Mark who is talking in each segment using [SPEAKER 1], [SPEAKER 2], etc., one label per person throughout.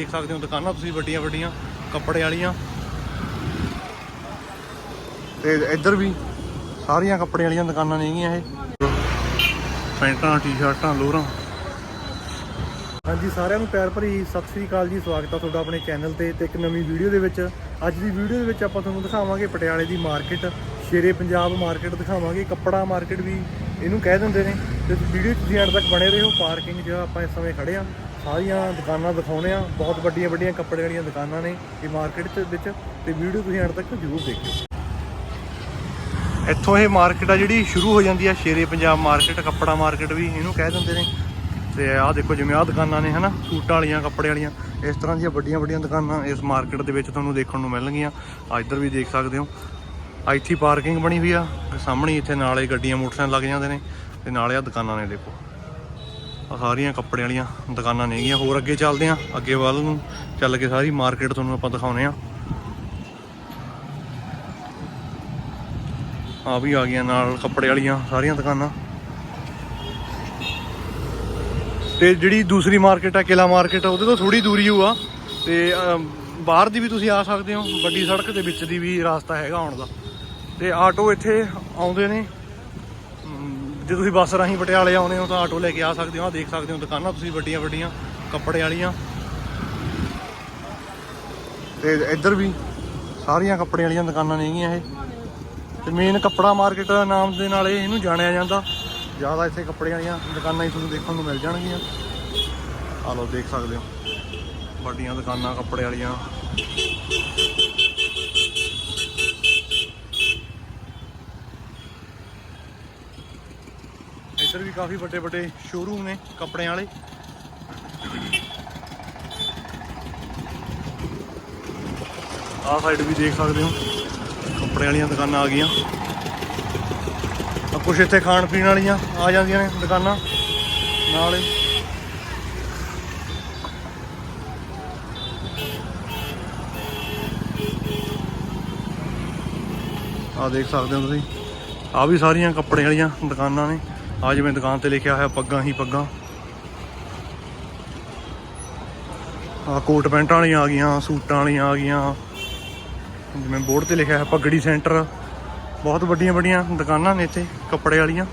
[SPEAKER 1] ਦੇਖ ਸਕਦੇ ਹੋ ਦੁਕਾਨਾਂ ਤੁਸੀਂ ਵੱਡੀਆਂ ਵੱਡੀਆਂ, ਕੱਪੜੇ ਵਾਲੀਆਂ। ਤੇ ਇੱਧਰ ਵੀ ਸਾਰੀਆਂ ਕੱਪੜੇ ਵਾਲੀਆਂ ਦੁਕਾਨਾਂ ਨੇਗੀਆਂ ਇਹ। ਪੈਂਟਾਂ, ਟੀ-ਸ਼ਰਟਾਂ ਲੋਅਰਾਂ ਹਾਂਜੀ, ਸਾਰਿਆਂ ਨੂੰ ਪਿਆਰ ਭਰੀ ਸਤਿ ਸ੍ਰੀ ਅਕਾਲ ਜੀ, ਸਵਾਗਤ ਆ ਤੁਹਾਡਾ ਆਪਣੇ ਚੈਨਲ ਤੇ ਤੇ ਇੱਕ ਨਵੀਂ ਵੀਡੀਓ ਦੇ ਵਿੱਚ। ਅੱਜ ਦੀ ਵੀਡੀਓ ਦੇ ਵਿੱਚ ਆਪਾਂ ਤੁਹਾਨੂੰ ਦਿਖਾਵਾਂਗੇ ਪਟਿਆਲੇ ਦੀ ਮਾਰਕੀਟ, ਸ਼ੇਰੇ ਪੰਜਾਬ ਮਾਰਕੀਟ ਦਿਖਾਵਾਂਗੇ, ਕੱਪੜਾ ਮਾਰਕੀਟ ਵੀ ਇਹਨੂੰ ਕਹਿ ਦਿੰਦੇ ਨੇ। ਤੇ ਵੀਡੀਓ ਤੁਸੀਂ ਐਂਡ ਤੱਕ ਬਣੇ ਰਹੋ, ਪਾਰਕਿੰਗ 'ਚ ਆਪਾਂ ਇਸ ਸਮੇਂ ਖੜੇ ਆ। ਸਾਰੀਆਂ ਦੁਕਾਨਾਂ ਦਿਖਾਉਣੇ ਆ, ਬਹੁਤ ਵੱਡੀਆਂ ਵੱਡੀਆਂ ਕੱਪੜੇ ਵਾਲੀਆਂ ਦੁਕਾਨਾਂ ਨੇ ਇਹ ਮਾਰਕੀਟ ਦੇ ਵਿੱਚ ਤੇ ਵੀਡੀਓ ਤੁਸੀਂ ਐਂਡ ਤੱਕ ਜ਼ਰੂਰ ਦੇਖਿਓ। ਇੱਥੋਂ ਇਹ ਮਾਰਕੀਟ ਆ ਜਿਹੜੀ ਸ਼ੁਰੂ ਹੋ ਜਾਂਦੀ ਆ, ਸ਼ੇਰੇ ਪੰਜਾਬ ਮਾਰਕੀਟ ਕੱਪੜਾ ਮਾਰਕੀਟ ਵੀ ਇਹਨੂੰ ਕਹਿ ਦਿੰਦੇ ਨੇ। ਤੇ ਆਹ ਦੇਖੋ ਜਿਵੇਂ ਆਹ ਦੁਕਾਨਾਂ ਨੇ, ਹਨਾ? ਸੂਟਾਂ ਵਾਲੀਆਂ ਕੱਪੜੇ ਵਾਲੀਆਂ, ਇਸ ਤਰ੍ਹਾਂ ਦੀਆਂ ਵੱਡੀਆਂ ਵੱਡੀਆਂ ਦੁਕਾਨਾਂ ਇਸ ਮਾਰਕੀਟ ਦੇ ਵਿੱਚ ਤੁਹਾਨੂੰ ਦੇਖਣ ਨੂੰ ਮਿਲਣਗੀਆਂ। ਆ ਇੱਧਰ ਵੀ ਦੇਖ ਸਕਦੇ ਹੋ। ਇੱਥੇ ਪਾਰਕਿੰਗ ਬਣੀ ਹੋਈ ਆ। ਸਾਹਮਣੇ ਇੱਥੇ ਨਾਲੇ ਗੱਡੀਆਂ ਮੋਟਰਸਾਈਕਲ ਲੱਗ ਜਾਂਦੇ ਨੇ। ਤੇ ਨਾਲੇ ਆ ਦੁਕਾਨਾਂ ਨੇ ਦੇਖੋ। ਆ ਸਾਰੀਆਂ ਕੱਪੜੇ ਵਾਲੀਆਂ ਦੁਕਾਨਾਂ ਨੇਗੀਆਂ ਹੋਰ ਅੱਗੇ ਚੱਲਦੇ ਆ। ਅੱਗੇ ਵੱਲ ਨੂੰ ਚੱਲ ਕੇ ਸਾਰੀ ਮਾਰਕੀਟ ਤੁਹਾਨੂੰ ਆਪਾਂ ਦਿਖਾਉਨੇ ਆ। ਆ ਵੀ ਆ ਗਈਆਂ ਨਾਲ ਕੱਪੜੇ ਵਾਲੀਆਂ ਸਾਰੀਆਂ ਦੁਕਾਨਾਂ। ਤੇ ਜਿਹੜੀ ਦੂਸਰੀ ਮਾਰਕੀਟ ਆ, ਕਿਲਾ ਮਾਰਕੀਟ, ਉਹਦੇ ਤੋਂ ਥੋੜੀ ਦੂਰੀ ਹੋ ਆ। ਤੇ ਬਾਹਰ ਦੀ ਵੀ ਤੁਸੀਂ ਆ ਸਕਦੇ ਹੋ ਵੱਡੀ ਸੜਕ ਦੇ ਵਿੱਚ ਦੀ ਵੀ ਰਾਸਤਾ ਹੈਗਾ ਆਉਣ ਦਾ। ਤੇ ਆਟੋ ਇੱਥੇ ਆਉਂਦੇ ਨੇ। ਜੇ ਤੁਸੀਂ ਬੱਸ ਰਾਹੀਂ ਪਟਿਆਲੇ ਆਉਂਦੇ ਹੋ ਤਾਂ ਆਟੋ ਲੈ ਕੇ ਆ ਸਕਦੇ ਹੋ ਆ ਦੇਖ ਸਕਦੇ ਹੋ ਦੁਕਾਨਾਂ ਤੁਸੀਂ ਵੱਡੀਆਂ ਵੱਡੀਆਂ, ਕੱਪੜੇ ਵਾਲੀਆਂ। ਤੇ ਇੱਧਰ ਵੀ ਸਾਰੀਆਂ ਕੱਪੜੇ ਵਾਲੀਆਂ ਦੁਕਾਨਾਂ ਨੇਗੀਆਂ ਇਹ। ਤੇ ਮੇਨ ਕੱਪੜਾ ਮਾਰਕੀਟ ਨਾਮ ਦੇ ਨਾਲ ਇਹਨੂੰ ਜਾਣਿਆ ਜਾਂਦਾ। ਜ਼ਿਆਦਾ ਇੱਥੇ ਕੱਪੜੇ ਵਾਲੀਆਂ ਦੁਕਾਨਾਂ ਹੀ ਤੁਹਾਨੂੰ ਦੇਖਣ ਨੂੰ ਮਿਲ ਜਾਣਗੀਆਂ। ਆ ਲਓ, ਦੇਖ ਸਕਦੇ ਹੋ। ਵੱਡੀਆਂ ਦੁਕਾਨਾਂ, ਕੱਪੜੇ ਵਾਲੀਆਂ। ਇੱਧਰ ਵੀ ਕਾਫੀ ਵੱਡੇ ਵੱਡੇ ਸ਼ੋਰੂਮ ਨੇ ਕੱਪੜਿਆਂ ਵਾਲੇ। ਆਹ ਸਾਈਡ ਵੀ ਦੇਖ ਸਕਦੇ ਹੋ। ਕੱਪੜੇ ਵਾਲੀਆਂ ਦੁਕਾਨਾਂ ਆ ਗਈਆਂ। ਆ ਕੁਛ ਇੱਥੇ ਖਾਣ ਪੀਣ ਵਾਲੀਆਂ ਆ ਜਾਂਦੀਆਂ ਨੇ ਦੁਕਾਨਾਂ। ਨਾਲ ਹੀ। ਆ ਦੇਖ ਸਕਦੇ ਹੋ ਤੁਸੀਂ। ਆ ਵੀ ਸਾਰੀਆਂ ਕੱਪੜੇ ਵਾਲੀਆਂ ਦੁਕਾਨਾਂ ਨੇ। ਆ ਜਿਵੇਂ ਦੁਕਾਨ ਤੇ ਲਿਖਿਆ ਹੋਇਆ ਪੱਗਾਂ ਹੀ ਪੱਗਾਂ। ਆ ਕੋਟ ਪੈਂਟਾਂ ਵਾਲੀਆਂ ਆ ਗਈਆਂ, ਸੂਟਾਂ ਵਾਲੀਆਂ ਆ ਗਈਆਂ। ਜਿਵੇਂ ਬੋਰਡ ਤੇ ਲਿਖਿਆ ਹੈ ਪਗੜੀ ਸੈਂਟਰ। ਬਹੁਤ ਵੱਡੀਆਂ ਵੱਡੀਆਂ ਦੁਕਾਨਾਂ ਨੇ ਇੱਥੇ, ਕੱਪੜੇ ਵਾਲੀਆਂ।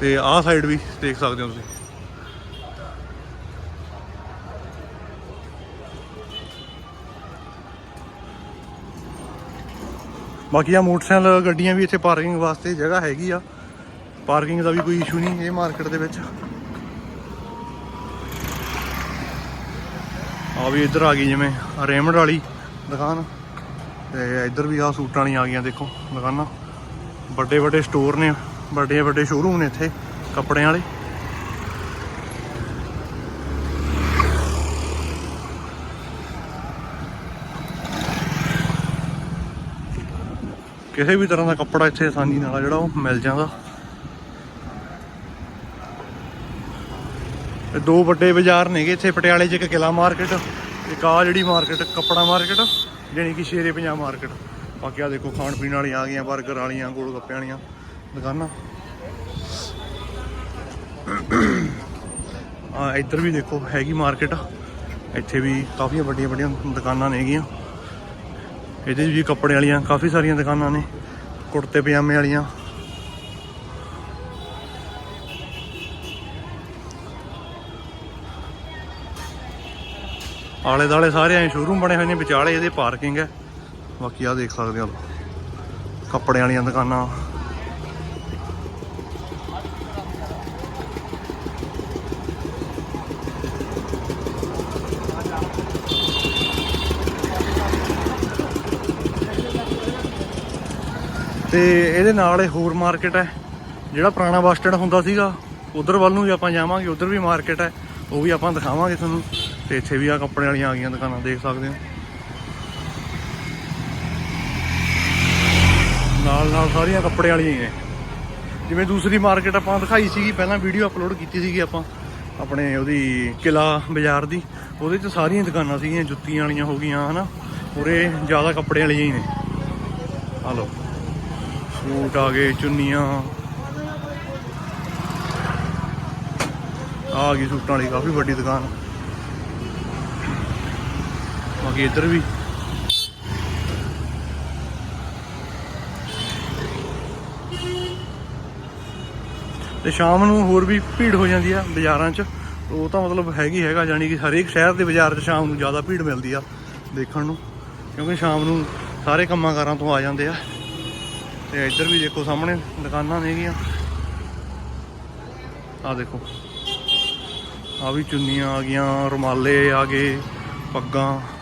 [SPEAKER 1] ਤੇ ਆਹ ਸਾਈਡ ਵੀ ਦੇਖ ਸਕਦੇ ਹੋ ਤੁਸੀਂ। ਬਾਕੀ ਆ ਮੋਟਰਸਾਈਕਲ ਗੱਡੀਆਂ ਵੀ ਇੱਥੇ ਪਾਰਕਿੰਗ ਵਾਸਤੇ ਜਗ੍ਹਾ ਹੈਗੀ ਆ। ਪਾਰਕਿੰਗ ਦਾ ਵੀ ਕੋਈ ਇਸ਼ੂ ਨਹੀਂ ਇਹ ਮਾਰਕੀਟ ਦੇ ਵਿੱਚ। ਆ ਵੀ ਇੱਧਰ ਆ ਗਈ ਜਿਵੇਂ ਰੇਮੰਡ ਵਾਲੀ ਦੁਕਾਨ। ਤੇ ਇੱਧਰ ਵੀ ਆ ਸੂਟਾਂ ਵਾਲੀਆਂ ਆ ਗਈਆਂ ਦੇਖੋ ਦੁਕਾਨਾਂ। ਵੱਡੇ ਵੱਡੇ ਸਟੋਰ ਨੇ, ਵੱਡੇ ਵੱਡੇ ਸ਼ੋਰੂਮ ਨੇ ਇੱਥੇ ਕੱਪੜਿਆਂ ਵਾਲੇ। ਕਿਸੇ ਵੀ ਤਰ੍ਹਾਂ ਦਾ ਕੱਪੜਾ ਇੱਥੇ ਆਸਾਨੀ ਨਾਲ ਜਿਹੜਾ ਉਹ ਮਿਲ ਜਾਂਦਾ। ਤੇ ਦੋ ਵੱਡੇ ਬਾਜ਼ਾਰ ਨੇਗੇ ਇੱਥੇ ਪਟਿਆਲੇ 'ਚ ਇੱਕ ਕਿਲਾ ਮਾਰਕੀਟ, ਇੱਕ ਆ ਜਿਹੜੀ ਮਾਰਕੀਟ, ਕੱਪੜਾ ਮਾਰਕੀਟ, ਜਾਣੀ ਕਿ ਸ਼ੇਰੇ ਪੰਜਾਬ ਮਾਰਕੀਟ। ਬਾਕੀ ਆ ਦੇਖੋ, ਖਾਣ ਪੀਣ ਵਾਲੀਆਂ ਆ ਗਈਆਂ 버ਗਰ ਵਾਲੀਆਂ ਗੋਲ ਗੱਪੇ ਵਾਲੀਆਂ ਦੁਕਾਨਾਂ। ਆ ਇੱਧਰ ਵੀ ਦੇਖੋ, ਹੈਗੀ ਮਾਰਕੀਟ। ਇੱਥੇ ਵੀ ਕਾਫੀ ਵੱਡੀਆਂ ਵੱਡੀਆਂ ਦੁਕਾਨਾਂ ਨੇਗੀਆਂ। ਇਹਦੇ 'ਚ ਵੀ ਕੱਪੜੇ ਵਾਲੀਆਂ ਕਾਫੀ ਸਾਰੀਆਂ ਦੁਕਾਨਾਂ ਨੇ ਕੁੜਤੇ ਪਜਾਮੇ ਵਾਲੀਆਂ। ਆਲੇ ਦਾਲੇ ਸਾਰੇ ਐ ਸ਼ੋਰੂਮ ਬਣੇ ਹੋਏ ਨੇ, ਵਿਚਾਲੇ ਇਹਦੇ ਪਾਰਕਿੰਗ ਹੈ। ਬਾਕੀ ਆ ਦੇਖ ਸਕਦੇ ਹੋ। ਕੱਪੜੇ ਵਾਲੀਆਂ ਦੁਕਾਨਾਂ। ਤੇ ਇਹਦੇ ਨਾਲ ਇਹ ਹੋਰ ਮਾਰਕੀਟ ਹੈ, ਜਿਹੜਾ ਪੁਰਾਣਾ ਬੱਸ ਸਟੈਂਡ ਹੁੰਦਾ ਸੀਗਾ, ਉਧਰ ਵੱਲ ਨੂੰ ਵੀ ਆਪਾਂ ਜਾਵਾਂਗੇ, ਉਧਰ ਵੀ ਮਾਰਕੀਟ ਹੈ। ਉਹ ਵੀ ਆਪਾਂ ਦਿਖਾਵਾਂਗੇ ਤੁਹਾਨੂੰ। ਤੇ ਇੱਥੇ ਵੀ ਆ ਕੱਪੜੇ ਵਾਲੀਆਂ ਆ ਗਈਆਂ ਦੁਕਾਨਾਂ, ਦੇਖ ਸਕਦੇ ਹੋ। ਨਾਲ ਨਾਲ ਸਾਰੀਆਂ ਕੱਪੜੇ ਵਾਲੀਆਂ ਹੀ ਨੇ। ਜਿਵੇਂ ਦੂਸਰੀ ਮਾਰਕੀਟ ਆਪਾਂ ਦਿਖਾਈ ਸੀਗੀ, ਪਹਿਲਾਂ ਵੀਡੀਓ ਅਪਲੋਡ ਕੀਤੀ ਸੀਗੀ ਆਪਾਂ, ਆਪਣੇ ਉਹਦੀ ਕਿਲਾ ਬਾਜ਼ਾਰ ਦੀ, ਉਹਦੇ 'ਚ ਸਾਰੀਆਂ ਦੁਕਾਨਾਂ ਸੀਗੀਆਂ, ਜੁੱਤੀਆਂ ਵਾਲੀਆਂ ਹੋ ਗਈਆਂ, ਹਨਾ। ਉਰੇ ਜ਼ਿਆਦਾ ਕੱਪੜੇ ਵਾਲੀਆਂ ਹੀ ਨੇ। ਆ ਲਓ, ਸੂਟ ਆ ਗਏ, ਚੁੰਨੀਆਂ। ਆ ਗਈ ਸੂਟਾਂ ਵਾਲੀ, ਕਾਫੀ ਵੱਡੀ ਦੁਕਾਨ। ਬਾਕੀ ਇੱਧਰ ਵੀ। ਤੇ ਸ਼ਾਮ ਨੂੰ ਹੋਰ ਵੀ ਭੀੜ ਹੋ ਜਾਂਦੀ ਆ ਬਾਜ਼ਾਰਾਂ 'ਚ। ਉਹ ਤਾਂ ਮਤਲਬ ਹੈਗੀ ਹੈਗਾ ਜਾਨੀ ਕਿ ਹਰੇਕ ਸ਼ਹਿਰ ਦੇ ਬਾਜ਼ਾਰ 'ਚ ਸ਼ਾਮ ਨੂੰ ਜ਼ਿਆਦਾ ਭੀੜ ਮਿਲਦੀ ਆ ਦੇਖਣ ਨੂੰ। ਕਿਉਂਕਿ ਸ਼ਾਮ ਨੂੰ ਸਾਰੇ ਕੰਮਾਂ ਕਾਰਾਂ ਤੋਂ ਆ ਜਾਂਦੇ ਆ। ਤੇ ਇੱਧਰ ਵੀ ਦੇਖੋ ਸਾਹਮਣੇ ਦੁਕਾਨਾਂ ਨੇਗੀਆਂ। ਆ ਦੇਖੋ। ਆ ਵੀ ਚੁੰਨੀਆਂ ਆ ਗਈਆਂ, ਰੁਮਾਲੇ ਆ ਗਏ, ਪੱਗਾਂ।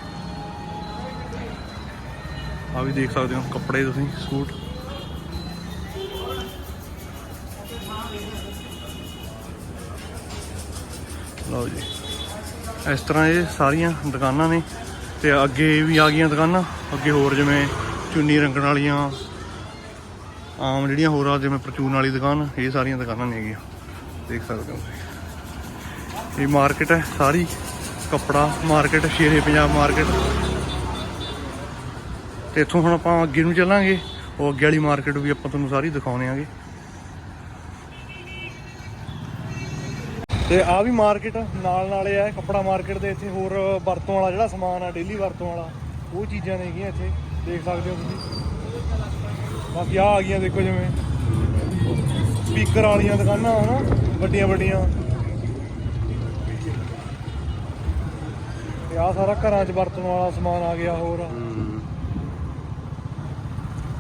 [SPEAKER 1] ਆ ਵੀ ਦੇਖ ਸਕਦੇ ਹੋ ਕੱਪੜੇ ਤੁਸੀਂ, ਸੂਟ। ਲਓ ਜੀ। ਇਸ ਤਰ੍ਹਾਂ ਇਹ ਸਾਰੀਆਂ ਦੁਕਾਨਾਂ ਨੇ ਤੇ ਅੱਗੇ ਵੀ ਆ ਗਈਆਂ ਦੁਕਾਨਾਂ। ਅੱਗੇ ਹੋਰ ਜਿਵੇਂ ਚੁੰਨੀ ਰੰਗਣ ਵਾਲੀਆਂ, ਆਮ ਜਿਹੜੀਆਂ ਹੋਰ ਆ, ਜਿਵੇਂ ਪਰਚੂਨ ਵਾਲੀ ਦੁਕਾਨ, ਇਹ ਸਾਰੀਆਂ ਦੁਕਾਨਾਂ ਨੇ ਹੈਗੀਆਂ। ਦੇਖ ਸਕਦੇ ਹੋ ਤੁਸੀਂ। ਇਹ ਮਾਰਕੀਟ ਹੈ, ਸਾਰੀ ਕੱਪੜਾ ਮਾਰਕੀਟ, ਸ਼ੇਰੇ ਪੰਜਾਬ ਮਾਰਕੀਟ। ਤੇ ਇੱਥੋਂ ਹੁਣ ਆਪਾਂ ਅੱਗੇ ਨੂੰ ਚੱਲਾਂਗੇ। ਉਹ ਅੱਗੇ ਵਾਲੀ ਮਾਰਕੀਟ ਵੀ ਆਪਾਂ ਤੁਹਾਨੂੰ ਸਾਰੀ ਦਿਖਾਉਣੇ ਆਂਗੇ। ਤੇ ਆ ਵੀ ਮਾਰਕੀਟ ਨਾਲ ਨਾਲੇ ਆ, ਕੱਪੜਾ ਮਾਰਕੀਟ ਦੇ ਇੱਥੇ ਹੋਰ ਵਰਤੋਂ ਵਾਲਾ ਜਿਹੜਾ ਸਮਾਨ ਆ ਡੇਲੀ ਵਰਤੋਂ ਵਾਲਾ, ਉਹ ਚੀਜ਼ਾਂ ਨੇ ਹੈਗੀਆਂ ਇੱਥੇ, ਦੇਖ ਸਕਦੇ ਹੋ ਤੁਸੀਂ। ਬਾਕੀ ਆ ਆ ਗਈਆਂ ਦੇਖੋ ਜਿਵੇਂ। ਸਪੀਕਰ ਵਾਲੀਆਂ ਦੁਕਾਨਾਂ ਹਨਾ ਵੱਡੀਆਂ ਵੱਡੀਆਂ। ਤੇ ਆ ਸਾਰਾ ਘਰਾਂ 'ਚ ਵਰਤਣ ਵਾਲਾ ਸਮਾਨ ਆ ਗਿਆ ਹੋਰ।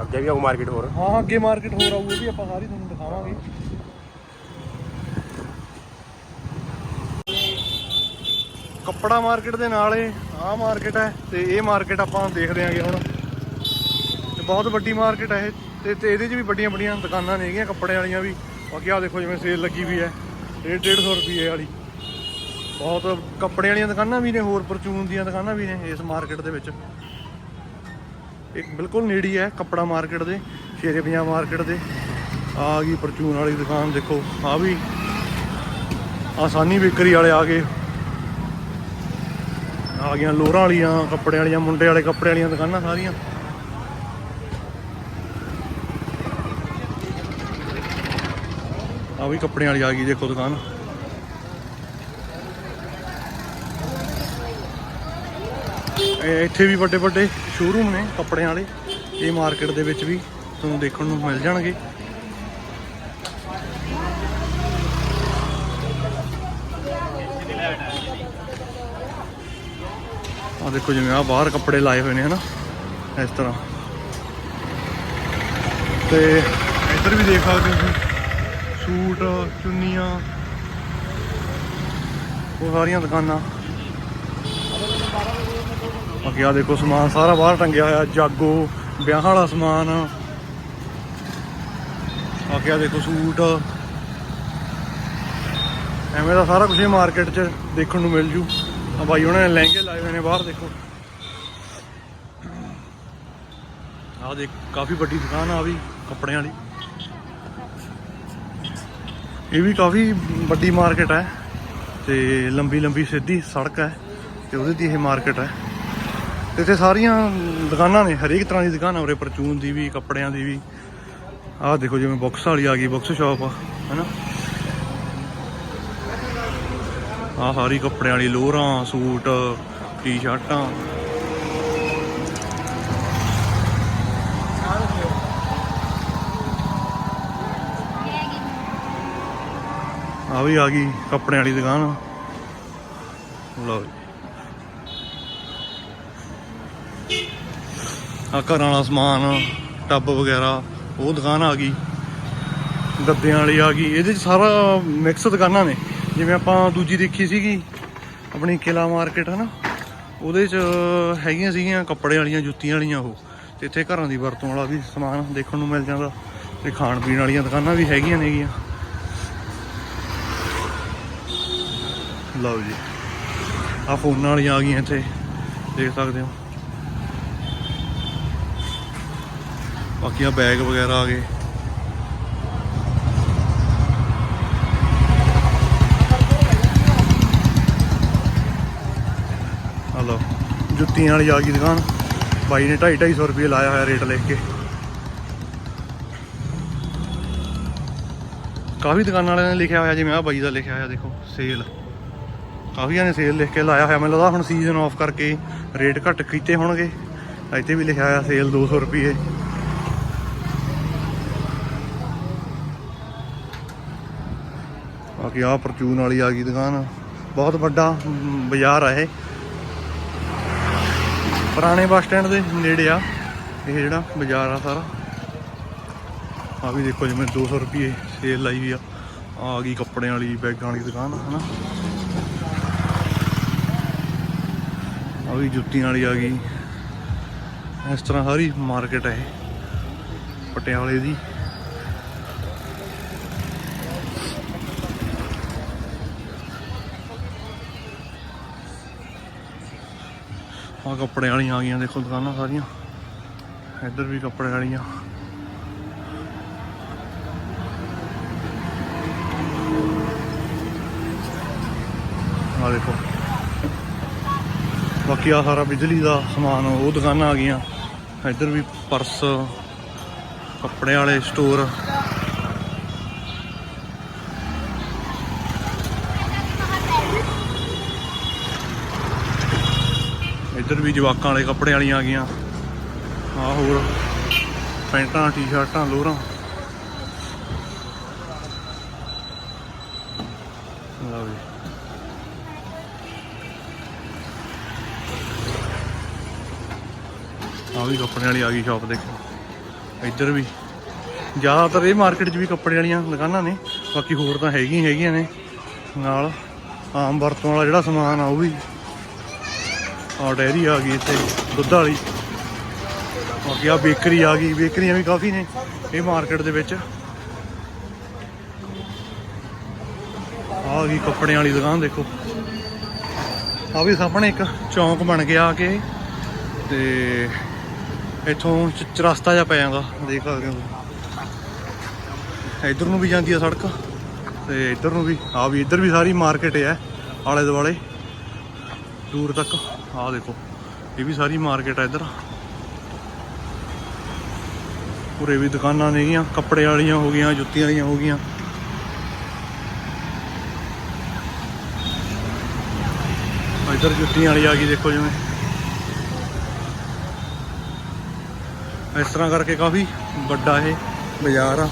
[SPEAKER 2] ਅੱਗੇ ਵੀ ਆਉ ਮਾਰਕੀਟ ਹੋਰ।
[SPEAKER 1] ਹਾਂ ਹਾਂ, ਅੱਗੇ ਮਾਰਕੀਟ ਹੋਰ ਆਊ ਉਹ ਵੀ ਆਪਾਂ ਸਾਰੀ ਤੁਹਾਨੂੰ ਦਿਖਾਵਾਂਗੇ। ਕੱਪੜਾ ਮਾਰਕੀਟ ਦੇ ਨਾਲ ਇਹ ਆਹ ਮਾਰਕੀਟ ਹੈ ਤੇ ਇਹ ਮਾਰਕੀਟ ਆਪਾਂ ਦੇਖਦੇ ਆਂਗੇ ਹੁਣ। ਤੇ ਬਹੁਤ ਵੱਡੀ ਮਾਰਕੀਟ ਹੈ ਇਹ ਤੇ ਤੇ ਇਹਦੇ 'ਚ ਵੀ ਵੱਡੀਆਂ ਵੱਡੀਆਂ ਦੁਕਾਨਾਂ ਨੇ ਹੈਗੀਆਂ ਕੱਪੜੇ ਵਾਲੀਆਂ ਵੀ। ਬਾਕੀ ਆਹ ਦੇਖੋ ਜਿਵੇਂ ਸੇਲ ਲੱਗੀ ਵੀ ਹੈ 1.5 150 ਰੁਪਏ ਵਾਲੀ। ਬਹੁਤ ਕੱਪੜੇ ਵਾਲੀਆਂ ਦੁਕਾਨਾਂ ਵੀ ਨੇ ਹੋਰ ਪਰਚੂਨ ਦੀਆਂ ਦੁਕਾਨਾਂ ਵੀ ਨੇ ਇਸ ਮਾਰਕੀਟ ਦੇ ਵਿੱਚ। ਇੱਕ ਬਿਲਕੁਲ ਨੇੜੀ ਹੈ ਕੱਪੜਾ ਮਾਰਕੀਟ ਦੇ, ਸ਼ੇਰੇ ਪੰਜਾਬ ਮਾਰਕੀਟ ਦੇ। ਆ ਗਈ ਪਰਚੂਨ ਵਾਲੀ ਦੁਕਾਨ, ਦੇਖੋ, ਆ ਵੀ ਆਸਾਨੀ ਬੇਕਰੀ ਵਾਲੇ ਆ ਗਏ। ਆ ਗਈਆਂ ਲੋਰਾਂ ਵਾਲੀਆਂ ਕੱਪੜੇ ਵਾਲੀਆਂ, ਮੁੰਡੇ ਵਾਲੇ ਕੱਪੜੇ ਵਾਲੀਆਂ ਦੁਕਾਨਾਂ ਸਾਰੀਆਂ। ਆ ਵੀ ਕੱਪੜਿਆਂ ਵਾਲੀ ਆ ਗਈ, ਦੇਖੋ ਦੁਕਾਨ। ਇੱਥੇ ਵੀ ਵੱਡੇ ਵੱਡੇ ਸ਼ੋਰੂਮ ਨੇ ਕੱਪੜਿਆਂ ਵਾਲੇ। ਇਹ ਮਾਰਕੀਟ ਦੇ ਵਿੱਚ ਵੀ ਤੁਹਾਨੂੰ ਦੇਖਣ ਨੂੰ ਮਿਲ ਜਾਣਗੇ। ਆ ਦੇਖੋ ਜਿਵੇਂ ਆ ਬਾਹਰ ਕੱਪੜੇ ਲਾਏ ਹੋਏ ਨੇ, ਹਨਾ? ਇਸ ਤਰ੍ਹਾਂ। ਤੇ ਇੱਧਰ ਵੀ ਦੇਖ ਸਕਦੇ ਹੋ ਤੁਸੀਂ। ਸੂਟ, ਚੁੰਨੀਆਂ, ਉਹ ਸਾਰੀਆਂ ਦੁਕਾਨਾਂ। ਬਾਕੀ ਆ ਦੇਖੋ ਸਮਾਨ ਸਾਰਾ ਬਾਹਰ ਟੰਗਿਆ ਹੋਇਆ, ਜਾਗੋ, ਵਿਆਹ ਵਾਲਾ ਸਮਾਨ। ਬਾਕੀ ਆ ਦੇਖੋ ਸੂਟ। ਐਵੇਂ ਦਾ ਸਾਰਾ ਕੁਝ ਹੀ ਮਾਰਕੀਟ 'ਚ ਦੇਖਣ ਨੂੰ ਮਿਲ ਜੂ। ਆ ਬਾਈ ਉਹਨਾਂ ਨੇ ਲਹਿੰਗੇ ਲਾਏ ਹੋਏ ਨੇ ਬਾਹਰ, ਦੇਖੋ। ਆ ਦੇਖ, ਕਾਫੀ ਵੱਡੀ ਦੁਕਾਨ ਆ ਵੀ, ਕੱਪੜਿਆਂ ਵਾਲੀ। ਇਹ ਵੀ ਕਾਫੀ ਵੱਡੀ ਮਾਰਕੀਟ ਹੈ। ਤੇ ਲੰਬੀ ਲੰਬੀ ਸਿੱਧੀ ਸੜਕ ਹੈ, ਤੇ ਉਹਦੇ ਦੀ ਇਹ ਮਾਰਕੀਟ ਹੈ। ਇੱਥੇ ਸਾਰੀਆਂ ਦੁਕਾਨਾਂ ਨੇ, ਹਰੇਕ ਤਰ੍ਹਾਂ ਦੀ ਦੁਕਾਨ ਉਰੇ, ਪਰਚੂਨ ਦੀ ਵੀ, ਕੱਪੜਿਆਂ ਦੀ ਵੀ। ਆਹ ਦੇਖੋ ਜਿਵੇਂ ਬਾਕਸ ਵਾਲੀ ਆ ਗਈ ਬਾਕਸ ਸ਼ਾਪ ਆ, ਹੈਨਾ? ਆਹ ਸਾਰੀ ਕੱਪੜਿਆਂ ਵਾਲੀ, ਲੋਰਾਂ, ਸੂਟ, ਟੀ-ਸ਼ਰਟਾਂ। ਆ ਵੀ ਆ ਗਈ, ਕੱਪੜਿਆਂ ਵਾਲੀ ਦੁਕਾਨ। ਲਓ ਆ ਘਰਾਂ ਵਾਲਾ ਸਮਾਨ, ਟੱਬ ਵਗੈਰਾ, ਉਹ ਦੁਕਾਨ ਆ ਗਈ। ਗੱਦਿਆਂ ਵਾਲੀ ਆ ਗਈ। ਇਹਦੇ ਚ ਸਾਰਾ ਮਿਕਸ ਦੁਕਾਨਾਂ ਨੇ। ਜਿਵੇਂ ਆਪਾਂ ਦੂਜੀ ਦੇਖੀ ਸੀਗੀ, ਆਪਣੀ ਕਿਲਾ ਮਾਰਕੀਟ ਹਨਾ? ਉਹਦੇ ਚ ਹੈਗੀਆਂ ਸੀਗੀਆਂ ਕੱਪੜੇ ਵਾਲੀਆਂ, ਜੁੱਤੀਆਂ ਵਾਲੀਆਂ ਉਹ। ਤੇ ਇੱਥੇ ਘਰਾਂ ਦੀ ਵਰਤੋਂ ਵਾਲਾ ਵੀ ਸਮਾਨ ਦੇਖਣ ਨੂੰ ਮਿਲ ਜਾਂਦਾ। ਤੇ ਖਾਣ ਪੀਣ ਵਾਲੀਆਂ ਦੁਕਾਨਾਂ ਵੀ ਹੈਗੀਆਂ ਨੇਗੀਆਂ। ਲਓ ਜੀ। ਆ ਫੋਨਾਂ ਵਾਲੀਆਂ ਆ ਗਈਆਂ ਇੱਥੇ। ਦੇਖ ਸਕਦੇ ਹੋ। ਬਾਕੀ ਆ ਬੈਗ ਵਗੈਰਾ ਆ ਗਏ। ਹਲੋ, ਜੁੱਤੀਆਂ ਵਾਲੀ ਆ ਗਈ ਦੁਕਾਨ। ਬਾਈ ਨੇ 2.5 250 ਰੁਪਏ ਲਾਇਆ ਹੋਇਆ ਰੇਟ ਲਿਖ ਕੇ। ਕਾਫੀ ਦੁਕਾਨਾਂ ਵਾਲਿਆਂ ਨੇ ਲਿਖਿਆ ਹੋਇਆ, ਜਿਵੇਂ ਆ ਬਾਈ ਦਾ ਲਿਖਿਆ ਹੋਇਆ, ਦੇਖੋ ਸੇਲ ਕਾਫੀਆਂ ਨੇ ਸੇਲ ਲਿਖ ਕੇ ਲਾਇਆ ਹੋਇਆ, ਮੈਨੂੰ ਲੱਗਦਾ ਹੁਣ ਸੀਜ਼ਨ ਆਫ ਕਰਕੇ ਰੇਟ ਘੱਟ ਕੀਤੇ ਹੋਣਗੇ। ਇੱਥੇ ਵੀ ਲਿਖਿਆ ਹੋਇਆ ਸੇਲ 200 ਰੁਪਏ। ਬਾਕੀ ਆ ਪਰਚੂਨ ਵਾਲੀ ਆ ਗਈ ਦੁਕਾਨ। ਬਹੁਤ ਵੱਡਾ ਬਾਜ਼ਾਰ ਆ ਇਹ। ਪੁਰਾਣੇ ਬੱਸ ਸਟੈਂਡ ਦੇ ਨੇੜੇ ਆ ਇਹ ਜਿਹੜਾ ਬਾਜ਼ਾਰ ਆ ਸਾਰਾ। ਆ ਵੀ ਦੇਖੋ ਜਿਵੇਂ 200 ਰੁਪਏ ਸੇਲ ਲਾਈ ਵੀ ਆ। ਆ ਗਈ ਕੱਪੜਿਆਂ ਵਾਲੀ, ਬੈਗਾਂ ਵਾਲੀ ਦੁਕਾਨ, ਹਨਾ। ਆ ਵੀ ਜੁੱਤੀਆਂ ਵਾਲੀ ਆ ਗਈ। ਇਸ ਤਰ੍ਹਾਂ ਸਾਰੀ ਮਾਰਕੀਟ ਹੈ ਇਹ। ਪਟਿਆਲੇ ਦੀ। ਆ ਕੱਪੜੇ ਵਾਲੀਆਂ ਆ ਗਈਆਂ, ਦੇਖੋ ਦੁਕਾਨਾਂ ਸਾਰੀਆਂ। ਇੱਧਰ ਵੀ ਕੱਪੜੇ ਵਾਲੀਆਂ। ਆ ਦੇਖੋ। ਬਾਕੀ ਆ ਸਾਰਾ ਬਿਜਲੀ ਦਾ ਸਮਾਨ, ਉਹ ਦੁਕਾਨਾਂ ਆ ਗਈਆਂ। ਇੱਧਰ ਵੀ ਪਰਸ, ਕੱਪੜੇ ਵਾਲੇ ਸਟੋਰ। ਇੱਧਰ ਵੀ ਜਵਾਕਾਂ ਵਾਲੇ ਕੱਪੜੇ ਵਾਲੀਆਂ ਆ ਗਈਆਂ। ਆ ਹੋਰ, ਪੈਂਟਾਂ, ਟੀ-ਸ਼ਰਟਾਂ ਲੋਅਰਾਂ ਲਓ ਜੀ। ਆ ਵੀ ਕੱਪੜੇ ਵਾਲੀ ਆ ਗਈ ਸ਼ਾਪ ਦੇਖੋ। ਇੱਧਰ ਵੀ। ਜ਼ਿਆਦਾਤਰ ਇਹ ਮਾਰਕੀਟ 'ਚ ਵੀ ਕੱਪੜੇ ਵਾਲੀਆਂ ਦੁਕਾਨਾਂ ਨੇ। ਬਾਕੀ ਹੋਰ ਤਾਂ ਹੈਗੀਆਂ ਹੈਗੀਆਂ ਨੇ। ਨਾਲ ਆਮ ਵਰਤੋਂ ਵਾਲਾ ਜਿਹੜਾ ਸਮਾਨ ਆ ਉਹ ਵੀ ਆ ਡੈਰੀ ਆ ਗਈ ਇੱਥੇ, ਦੁੱਧ ਵਾਲੀ। ਬਾਕੀ ਆ ਬੇਕਰੀ ਆ ਗਈ, ਬੇਕਰੀਆਂ ਵੀ ਕਾਫੀ ਨੇ, ਇਹ ਮਾਰਕੀਟ ਦੇ ਵਿੱਚ। ਆ ਗਈ ਕੱਪੜਿਆਂ ਵਾਲੀ ਦੁਕਾਨ, ਦੇਖੋ। ਆ ਵੀ ਸਾਹਮਣੇ ਇੱਕ ਚੌਂਕ ਬਣ ਗਿਆ ਆ ਕੇ, ਤੇ ਇੱਥੋਂ ਚ- ਚਰਸਤਾ ਜਿਹਾ ਪੈ ਜਾਂਦਾ, ਦੇਖ ਸਕਦੇ ਹੋ ਇੱਧਰ ਨੂੰ ਵੀ ਜਾਂਦੀ ਆ ਸੜਕ, ਤੇ ਇੱਧਰ ਨੂੰ ਵੀ ਆ ਵੀ, ਇੱਧਰ ਵੀ ਸਾਰੀ ਮਾਰਕੀਟ ਹੈ ਆਲੇ ਦੁਆਲੇ ਦੂਰ ਤੱਕ। ਆਹ ਦੇਖੋ, ਇਹ ਵੀ ਸਾਰੀ ਮਾਰਕੀਟ ਆ ਇੱਧਰ। ਪੂਰੇ ਵੀ ਦੁਕਾਨਾਂ ਨੇਗੀਆਂ ਕੱਪੜੇ ਵਾਲੀਆਂ ਹੋ ਗਈਆਂ, ਜੁੱਤੀਆਂ ਵਾਲੀਆਂ ਹੋ ਗਈਆਂ। ਇੱਧਰ ਜੁੱਤੀਆਂ ਵਾਲੀ ਆ ਗਈ, ਦੇਖੋ ਜਿਵੇਂ। ਇਸ ਤਰ੍ਹਾਂ ਕਰਕੇ ਕਾਫੀ ਵੱਡਾ ਇਹ ਬਾਜ਼ਾਰ ਆ।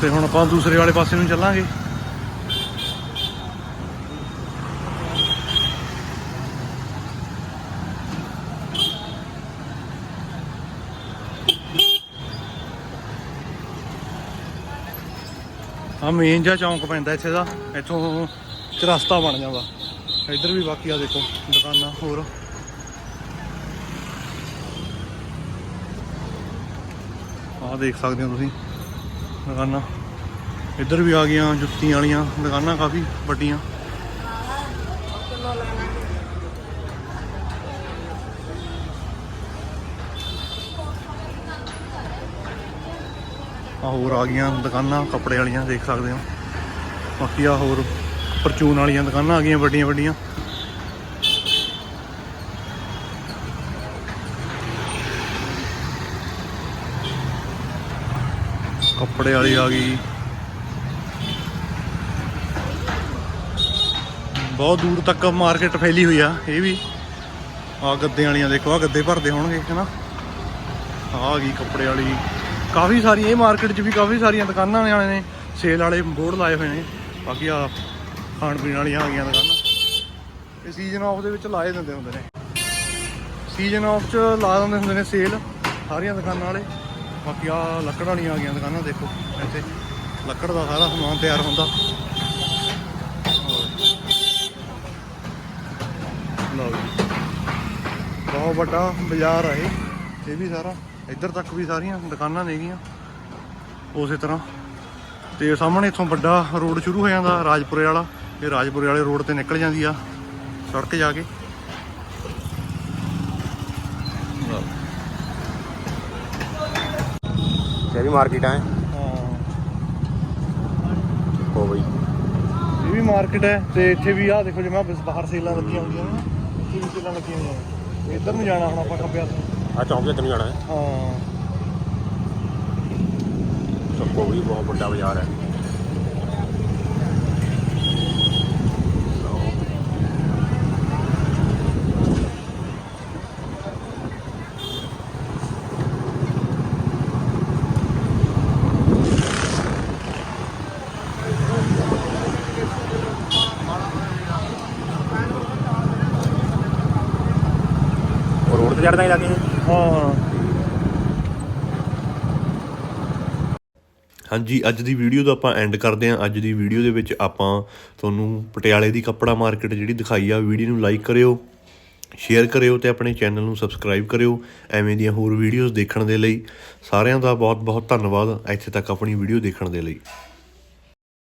[SPEAKER 1] ਤੇ ਹੁਣ ਆਪਾਂ ਦੂਸਰੇ ਵਾਲੇ ਪਾਸੇ ਨੂੰ ਚੱਲਾਂਗੇ। ਆ ਮੇਨ ਜਿਹਾ ਚੌਂਕ ਪੈਂਦਾ ਇੱਥੇ ਦਾ, ਇੱਥੋਂ ਰਸਤਾ ਬਣ ਜਾਂਦਾ। ਇੱਧਰ ਵੀ ਬਾਕੀ ਆ ਦੇਖੋ ਦੁਕਾਨਾਂ, ਹੋਰ। ਆਹ ਦੇਖ ਸਕਦੇ ਹੋ ਤੁਸੀਂ ਦੁਕਾਨਾਂ। ਇੱਧਰ ਵੀ ਆ ਗਈਆਂ ਜੁੱਤੀਆਂ ਵਾਲੀਆਂ, ਦੁਕਾਨਾਂ ਕਾਫੀ ਵੱਡੀਆਂ। ਆ ਹੋਰ ਆ ਗਈਆਂ ਦੁਕਾਨਾਂ, ਕੱਪੜੇ ਵਾਲੀਆਂ, ਦੇਖ ਸਕਦੇ ਹੋ। ਬਾਕੀ ਆ ਹੋਰ ਪਰਚੂਨ ਵਾਲੀਆਂ ਦੁਕਾਨਾਂ ਆ ਗਈਆਂ, ਵੱਡੀਆਂ ਵੱਡੀਆਂ। ਕੱਪੜੇ ਵਾਲੀ ਆ ਗਈ। ਬਹੁਤ ਦੂਰ ਤੱਕ ਮਾਰਕੀਟ ਫੈਲੀ ਹੋਈ ਆ, ਇਹ ਵੀ। ਆ ਗੱਦੇ ਵਾਲੀਆਂ ਦੇਖੋ, ਆ ਗੱਦੇ ਭਰਦੇ ਹੋਣਗੇ, ਹਨਾ। ਆਹ ਆ ਗਈ ਕੱਪੜੇ ਵਾਲੀ। ਕਾਫੀ ਸਾਰੀ, ਇਹ ਮਾਰਕੀਟ 'ਚ ਵੀ ਕਾਫੀ ਸਾਰੀਆਂ ਦੁਕਾਨਾਂ ਨੇ ਵਾਲੇ ਨੇ ਸੇਲ ਵਾਲੇ ਬੋਰਡ ਲਾਏ ਹੋਏ ਨੇ। ਬਾਕੀ ਆ ਖਾਣ ਪੀਣ ਵਾਲੀਆਂ ਆ ਗਈਆਂ ਦੁਕਾਨਾਂ। ਇਹ ਸੀਜ਼ਨ ਆਫ ਦੇ ਵਿੱਚ ਲਾਏ ਦਿੰਦੇ ਹੁੰਦੇ ਨੇ। ਸੀਜ਼ਨ ਆਫ 'ਚ ਲਾ ਦਿੰਦੇ ਹੁੰਦੇ ਨੇ ਸੇਲ ਸਾਰੀਆਂ ਦੁਕਾਨਾਂ ਵਾਲੇ ਬਾਕੀ ਆ ਲੱਕੜ ਵਾਲੀਆਂ ਆ ਗਈਆਂ ਦੁਕਾਨਾਂ, ਦੇਖੋ, ਇੱਥੇ। ਲੱਕੜ ਦਾ ਸਾਰਾ ਸਮਾਨ ਤਿਆਰ ਹੁੰਦਾ। ਲਓ ਜੀ। ਬਹੁਤ ਵੱਡਾ ਬਾਜ਼ਾਰ ਆ ਇਹ ਇਹ ਵੀ ਸਾਰਾ। ਇੱਧਰ ਤੱਕ ਵੀ ਸਾਰੀਆਂ ਦੁਕਾਨਾਂ ਨੇਗੀਆਂ ਉਸੇ ਤਰ੍ਹਾਂ। ਤੇ ਸਾਹਮਣੇ ਇੱਥੋਂ ਵੱਡਾ ਰੋਡ ਸ਼ੁਰੂ ਹੋ ਜਾਂਦਾ ਰਾਜਪੁਰੇ ਵਾਲਾ। ਇਹ ਰਾਜਪੁਰੇ ਵਾਲੇ ਰੋਡ ਤੇ ਨਿਕਲ ਜਾਂਦੀ ਆ ਸੜਕ ਜਾ ਕੇ।
[SPEAKER 2] ਵੀ ਮਾਰਕੀਟਾਂ ਹਾਂ।
[SPEAKER 1] ਹੋ
[SPEAKER 2] ਬਈ।
[SPEAKER 1] ਇਹ ਵੀ ਮਾਰਕੀਟ ਹੈ ਤੇ ਇੱਥੇ ਵੀ ਆ ਦੇਖੋ ਜਿਵੇਂ ਬਾਹਰ ਸੇਲਾਂ ਲੱਗੀਆਂ ਹੁੰਦੀਆਂ ਨੇ। ਇੱਥੇ ਵੀ ਸੇਲਾਂ ਲੱਗੀਆਂ ਹੋਈਆਂ ਨੇ। ਇੱਧਰ ਨੂੰ ਜਾਣਾ ਹੁਣ ਆਪਾਂ ਖੱਬੇ ਹੱਥ ਨੂੰ।
[SPEAKER 2] ਆ ਚੌਂਕ ਦੇ ਤੈਨੂੰ ਜਾਣਾ। ਹੈ।
[SPEAKER 1] ਹਾਂ
[SPEAKER 2] ਸੱਪੋ ਵੀ ਬਹੁਤ ਵੱਡਾ ਬਾਜ਼ਾਰ ਹੈ। रोड पे चढ़ना
[SPEAKER 1] ਹਾਂ।
[SPEAKER 3] ਹਾਂਜੀ, ਅੱਜ ਦੀ ਵੀਡੀਓ ਦਾ ਆਪਾਂ ਐਂਡ ਕਰਦੇ ਹਾਂ। ਅੱਜ ਦੀ ਵੀਡੀਓ ਦੇ ਵਿੱਚ ਆਪਾਂ ਤੁਹਾਨੂੰ ਪਟਿਆਲੇ ਦੀ ਕੱਪੜਾ ਮਾਰਕੀਟ ਜਿਹੜੀ ਦਿਖਾਈ ਆ, ਵੀਡੀਓ ਨੂੰ ਲਾਈਕ ਕਰਿਓ ਸ਼ੇਅਰ ਕਰਿਓ ਤੇ ਆਪਣੇ ਚੈਨਲ ਨੂੰ ਸਬਸਕ੍ਰਾਈਬ ਕਰਿਓ। ਐਵੇਂ ਦੀਆਂ ਹੋਰ ਵੀਡੀਓਜ਼ ਦੇਖਣ ਦੇ ਲਈ ਸਾਰਿਆਂ ਦਾ ਬਹੁਤ ਬਹੁਤ ਧੰਨਵਾਦ ਇੱਥੇ ਤੱਕ ਆਪਣੀ ਵੀਡੀਓ ਦੇਖਣ ਦੇ ਲਈ।